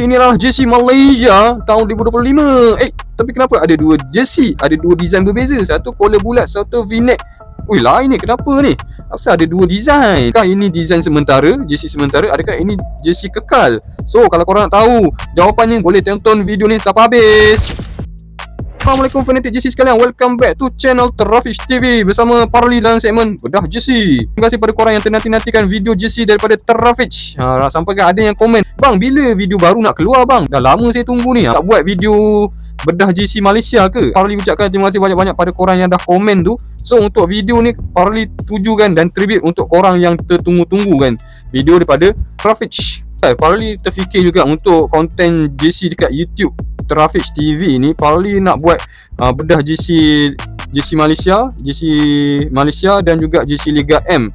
Inilah jersey Malaysia tahun 2025 Eh, tapi kenapa ada dua jersey? Ada dua design berbeza Satu collar bulat, satu v-neck Ui, lain ni, kenapa ni? Asal ada dua design Adakah ini design sementara, jersey sementara Adakah ini jersey kekal? So, kalau korang nak tahu jawapannya Boleh tonton video ni sampai habis Assalamualaikum fanatik jersey sekalian. Welcome back to channel Terrafish TV Bersama Parli dalam segmen Bedah Jersey Terima kasih pada korang yang ternanti-nantikan video jersey daripada Terrafish ha, Sampai kan ada yang komen Bang bila video baru nak keluar bang? Dah lama saya tunggu ni. Tak buat video bedah jersey Malaysia ke? Parli ucapkan terima kasih banyak-banyak pada korang yang dah komen tu. So untuk video ni Parli tujukan dan tribute untuk korang yang tertunggu-tunggu kan? Video daripada Terrafish Parli terfikir juga untuk konten jersey dekat YouTube Traffic TV ni Parli nak buat uh, bedah GC GC Malaysia, GC Malaysia dan juga GC Liga M.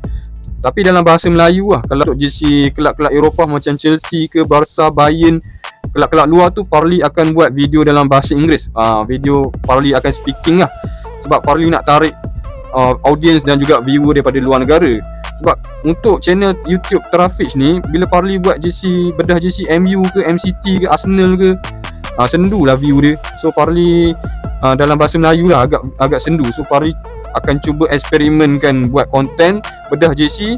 Tapi dalam bahasa Melayu lah Kalau untuk GC kelab-kelab Eropah macam Chelsea ke Barca, Bayern Kelab-kelab luar tu Parli akan buat video dalam bahasa Inggeris. Uh, Video Parli akan speaking lah. Sebab Parli nak tarik uh, audience dan juga viewer daripada luar negara Sebab untuk channel YouTube Traffic ni Bila Parli buat GC bedah GC MU ke MCT ke Arsenal ke uh, sendu lah view dia. So Parli uh, dalam bahasa Melayu lah agak agak sendu. So Parli akan cuba eksperimenkan buat konten bedah JC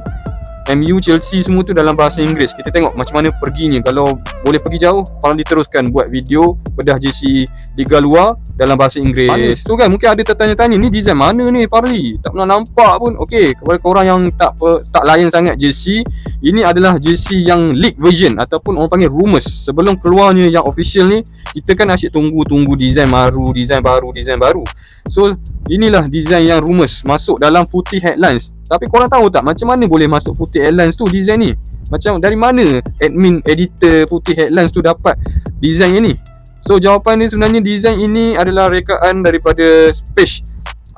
MU, Chelsea semua tu dalam bahasa Inggeris. Kita tengok macam mana perginya. Kalau boleh pergi jauh Parli teruskan buat video Bedah JC Liga luar Dalam bahasa Inggeris. Mana? So kan mungkin ada tertanya-tanya Ni design mana ni Parli? Tak pernah nampak pun. Okay Kepada korang yang tak tak layan sangat JC Ini adalah JC yang leak version Ataupun orang panggil rumors Sebelum keluarnya yang official ni Kita kan asyik tunggu-tunggu design baru Design baru Design baru So inilah design yang rumors Masuk dalam footy headlines tapi korang tahu tak macam mana boleh masuk Footy Headlines tu design ni? Macam dari mana admin editor Footy Headlines tu dapat design ni? So jawapan ni sebenarnya design ini adalah rekaan daripada page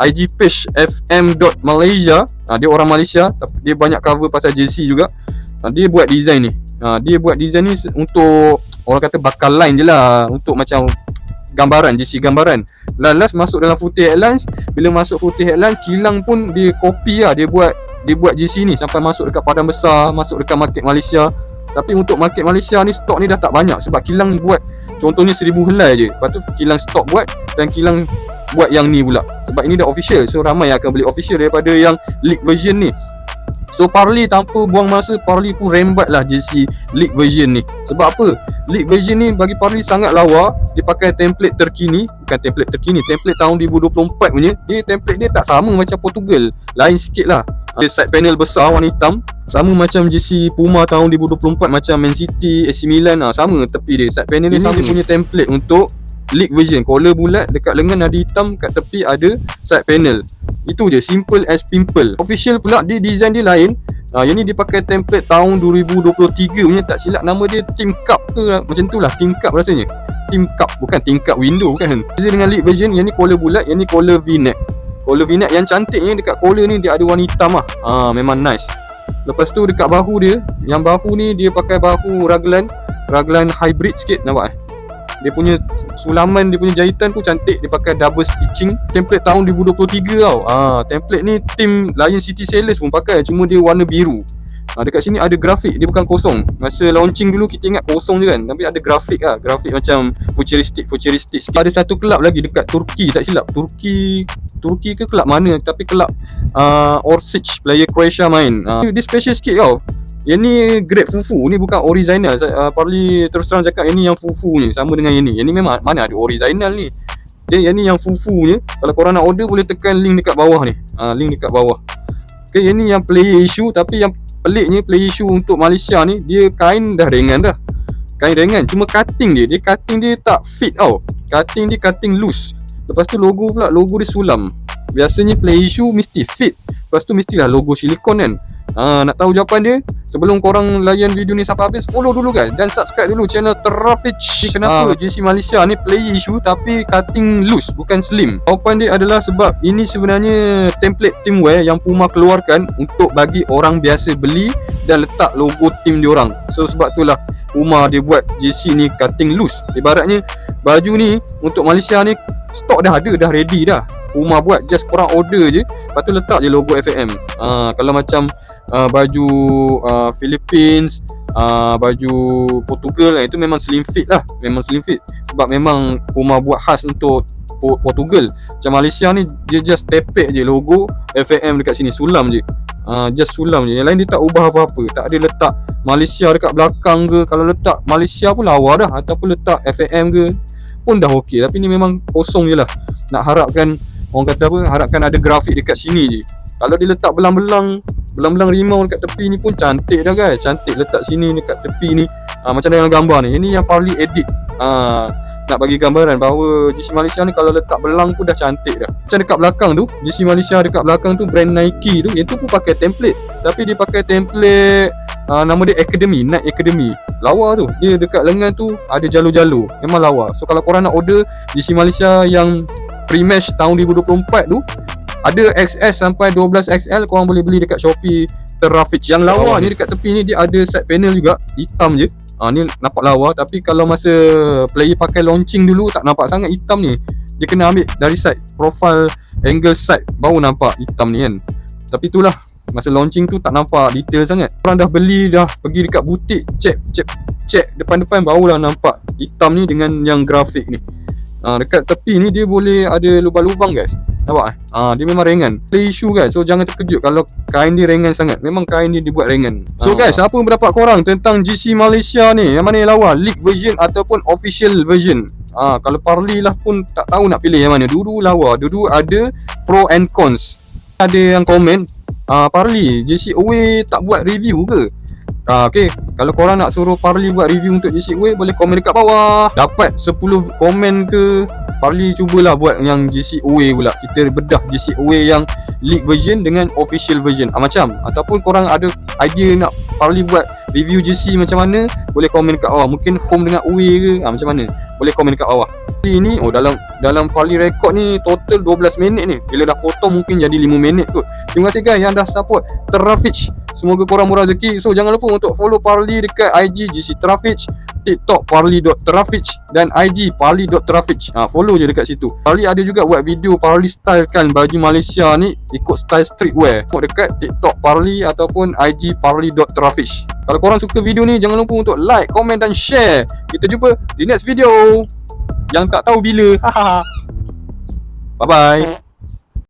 IG page fm.malaysia ha, Dia orang Malaysia tapi Dia banyak cover pasal JC juga. Ha, Dia buat design ni. Ha, Dia buat design ni untuk Orang kata bakal line je lah Untuk macam gambaran JC gambaran. Last masuk dalam footy headlines bila masuk footy headlines kilang pun dia copy lah dia buat dia buat JC ni. Sampai masuk dekat padang besar masuk dekat market Malaysia. Tapi untuk market Malaysia ni stok ni dah tak banyak sebab kilang buat contohnya seribu helai je. Lepas tu kilang stok buat dan kilang buat yang ni pula. Sebab ini dah official so ramai yang akan beli official daripada yang leak version ni. So Parley tanpa buang masa Parley pun rembat lah JC League version ni. Sebab apa? League version ni bagi Parley sangat lawa. Dia pakai template terkini. Bukan template terkini Template tahun 2024 punya. Dia template dia tak sama macam Portugal. Lain sikit lah. Ada side panel besar warna hitam. Sama macam JC Puma tahun 2024 Macam Man City, AC Milan. Lah Sama tepi dia. Side panel dia sama punya template untuk League version. Collar bulat Dekat lengan ada hitam Kat tepi ada side panel. Itu je simple as pimple. Official pula dia design dia lain. Ah, yang ni dia pakai template tahun 2023 punya. Tak silap nama dia Team Cup ke macam tu lah. Team Cup rasanya. Team Cup bukan Team Cup window kan Beza dengan lead version yang ni collar bulat yang ni collar v-neck. Collar v-neck yang cantiknya dekat collar ni dia ada warna hitam lah. Ah, Memang nice. Lepas tu dekat bahu dia Yang bahu ni dia pakai bahu raglan. Raglan hybrid sikit nampak eh dia punya sulaman dia punya jahitan pun cantik. Dia pakai double stitching. Template tahun 2023 tau. Ah template ni tim Lion City Sailors pun pakai. Cuma dia warna biru. Ah dekat sini ada grafik dia bukan kosong. Masa launching dulu kita ingat kosong je kan. Tapi ada grafik ah grafik macam futuristic futuristic sikit. ada satu kelab lagi dekat Turki. Tak silap. Turki Turki ke kelab mana? Tapi kelab uh, Orsic player Croatia main. Uh, dia special sikit tau yang ni grade fufu ni bukan original. Uh, Parli terus terang cakap yang ni yang fufu ni sama dengan yang ni. Yang ni memang mana ada original ni. Okay, yang ni yang fufu ni. Kalau korang nak order boleh tekan link dekat bawah ni. Uh, link dekat bawah. Okay, yang ni yang player issue tapi yang peliknya player issue untuk Malaysia ni dia kain dah ringan dah. Kain ringan cuma cutting dia. Dia cutting dia tak fit tau. Cutting dia cutting loose. Lepas tu logo pula logo dia sulam. Biasanya player issue mesti fit. Lepas tu mestilah logo silikon kan. Ha, nak tahu jawapan dia? Sebelum korang layan video ni sampai habis, follow dulu guys dan subscribe dulu channel Terafich. Kenapa ha. JC Malaysia ni play issue tapi cutting loose bukan slim? Jawapan dia adalah sebab ini sebenarnya template teamwear yang Puma keluarkan untuk bagi orang biasa beli dan letak logo team diorang. So sebab itulah Puma dia buat JC ni cutting loose. Ibaratnya baju ni untuk Malaysia ni stok dah ada, dah ready dah. Puma buat just korang order je. Lepas tu letak je logo FAM uh, Kalau macam uh, baju uh, Philippines uh, baju Portugal lah itu memang slim fit lah. Memang slim fit. Sebab memang Puma buat khas untuk Portugal. Macam Malaysia ni dia just tepek je logo FAM dekat sini. Sulam je. Uh, just sulam je. Yang lain dia tak ubah apa-apa. Tak ada letak Malaysia dekat belakang ke. Kalau letak Malaysia pun lawa dah. Ataupun letak FAM ke. Pun dah okey. Tapi ni memang kosong je lah. Nak harapkan orang kata apa harapkan ada grafik dekat sini je. Kalau dia letak belang-belang belang-belang rimau dekat tepi ni pun cantik dah guys. Cantik letak sini dekat tepi ni. Uh, macam dalam gambar ni. Ini yang Parley edit. Uh, nak bagi gambaran bahawa GC Malaysia ni kalau letak belang pun dah cantik dah. Macam dekat belakang tu GC Malaysia dekat belakang tu brand Nike tu yang tu pun pakai template. Tapi dia pakai template uh, nama dia Academy Nike Academy. Lawa tu. Dia dekat lengan tu ada jalur-jalur memang lawa. So kalau korang nak order GC Malaysia yang pre-match tahun 2024 tu ada XS sampai 12XL korang boleh beli dekat Shopee Terrafit yang lawa ni dekat tepi ni dia ada side panel juga hitam je Ah ni nampak lawa tapi kalau masa player pakai launching dulu tak nampak sangat hitam ni. Dia kena ambil dari side profile angle side baru nampak hitam ni kan. Tapi itulah masa launching tu tak nampak detail sangat. Orang dah beli dah pergi dekat butik check check check depan-depan barulah nampak hitam ni dengan yang grafik ni. Ah dekat tepi ni dia boleh ada lubang-lubang guys. Nampak eh? Ah, dia memang ringan. Play issue guys. So jangan terkejut kalau kain dia ringan sangat. Memang kain dia dibuat ringan. So ah. guys, apa pendapat korang tentang GC Malaysia ni? Yang mana yang lawa? League version ataupun official version? Ah, kalau Parley lah pun tak tahu nak pilih yang mana. Dulu lawa. Dulu ada pro and cons. Ada yang komen, ah, Parley, GC Away tak buat review ke? Ah, okay. Kalau korang nak suruh Parley buat review untuk GC Away, boleh komen dekat bawah. Dapat 10 komen ke Parley cubalah buat yang GC Away pula. Kita bedah GC Away yang league version dengan official version. Ah, Macam. Ataupun korang ada idea nak Parley buat review GC macam mana Boleh komen kat bawah. Mungkin home dengan Away ke ah, Macam mana. Boleh komen kat bawah. Ini oh dalam dalam Parley record ni total 12 minit ni. Bila dah potong mungkin jadi 5 minit kot. Terima kasih guys yang dah support. Terrafich Semoga korang murah rezeki So jangan lupa untuk follow Parley dekat IG GC Terrafich TikTok parley.traffic dan IG parley.traffic. Ha, follow je dekat situ. Parley ada juga buat video Parley style kan baju Malaysia ni ikut style streetwear. Tengok dekat TikTok Parley ataupun IG parley.traffic. Kalau korang suka video ni jangan lupa untuk like, komen dan share. Kita jumpa di next video. Yang tak tahu bila. Bye bye.